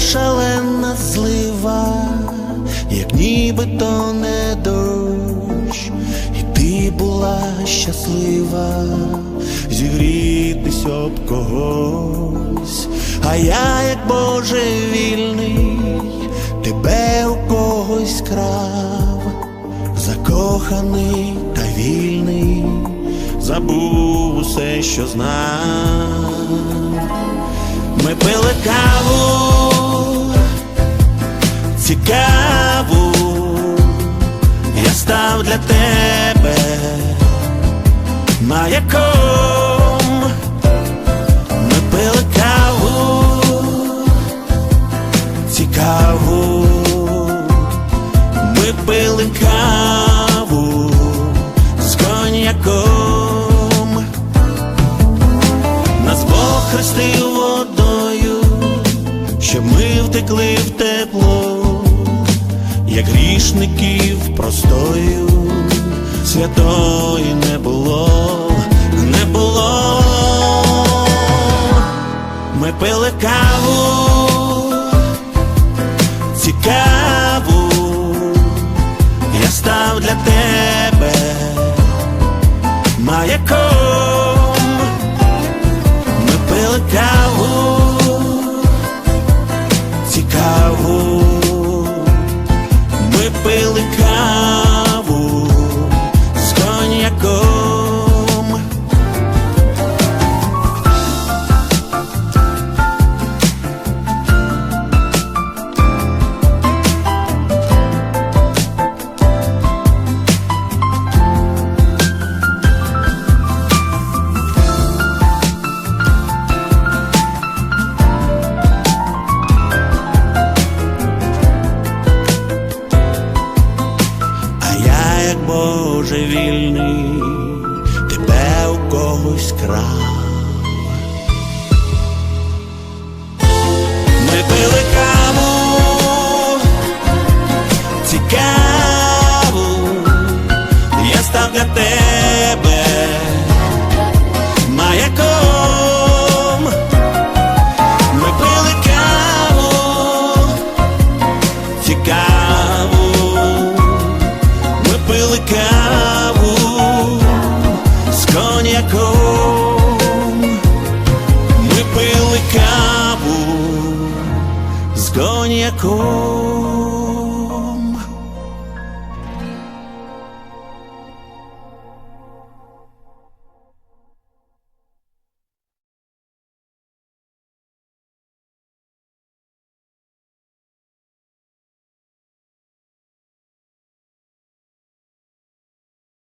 Шалена злива, як ніби то не дощ, і ти була щаслива зігрітись об когось, а я, як божевільний, тебе у когось крав, закоханий та вільний, забув усе, що знав. Ми пили каву, цікаву, я став для тебе маяком. Ми пили каву, цікаву, ми пили каву з коньяком. Нас Бог хрестив водою, щоб ми втекли в тепло, як грішників простою, святої не було, не було. Ми пили каву, цікаву, я став для тебе маяком. Крав. Ми пили каву, цікаву, я став для тебе маяком. Ми пили каву, цікаву. Ми пили каву Ми